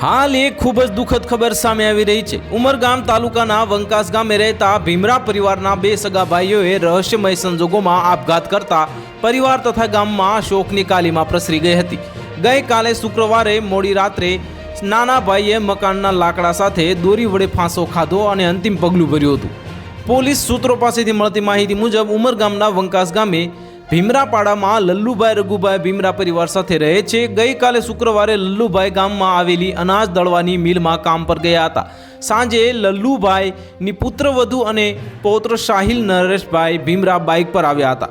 હાલ એક ખૂબ જ દુઃખદ ખબર સામે આવી રહી છે. ઉમરગામ તાલુકાના વંકાસ ગામે રહેતા ભીમરા પરિવારના બે સગા ભાઈઓએ રહસ્યમય સંજોગોમાં આપઘાત કરતા પરિવાર તથા ગામમાં શોકની કાલીમાં પ્રસરી ગઈ હતી. ગઈકાલે શુક્રવારે મોડી રાત્રે નાના ભાઈએ મકાનના લાકડા સાથે દોરી વડે ફાંસો ખાધો અને અંતિમ પગલું ભર્યું હતું. પોલીસ સૂત્રો પાસેથી મળતી માહિતી મુજબ ઉમરગામના વંકાસ ગામે ભીમરાપાડામાં લલ્લુભાઈ રઘુભાઈ ભીમરા પરિવાર સાથે રહે છે. ગઈકાલે શુક્રવારે લલ્લુભાઈ ગામમાં આવેલી અનાજ દળવાની મિલમાં કામ પર ગયા હતા. સાંજે લલ્લુભાઈની પુત્રવધુ અને પૌત્ર સાહિલ નરેશભાઈ ભીમરા બાઇક પર આવ્યા હતા.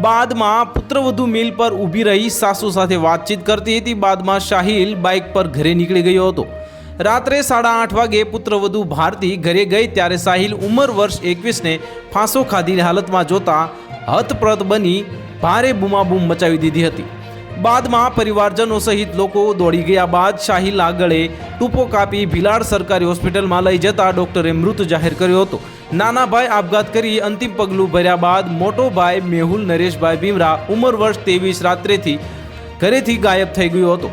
બાદમાં પુત્રવધુ મિલ પર ઊભી રહી સાસુ સાથે વાતચીત કરતી હતી. બાદમાં શાહિલ બાઇક પર ઘરે નીકળી ગયો હતો. રાત્રે સાડા આઠ વાગે પુત્રવધુ ભારતી ઘરે ગઈ ત્યારે સાહિલ ઉંમર વર્ષ એકવીસને ફાંસો ખાધી હાલતમાં જોતા હતપ્રત બની ભારે બૂમાબૂમ મચાવી દીધી હતી. બાદમાં પરિવારજનો સહિત લોકો દોડી ગયા બાદ શાહિલ આગળે ટૂંપો કાપી ભિલાડ સરકારી હોસ્પિટલમાં લઈ જતા ડોક્ટરે મૃત જાહેર કર્યો હતો. નાના ભાઈ આપઘાત કરી અંતિમ પગલું ભર્યા બાદ મોટો ભાઈ મેહુલ નરેશભાઈ ભીમરા ઉંમર વર્ષ ત્રેવીસ રાત્રેથી ઘરેથી ગાયબ થઈ ગયો હતો.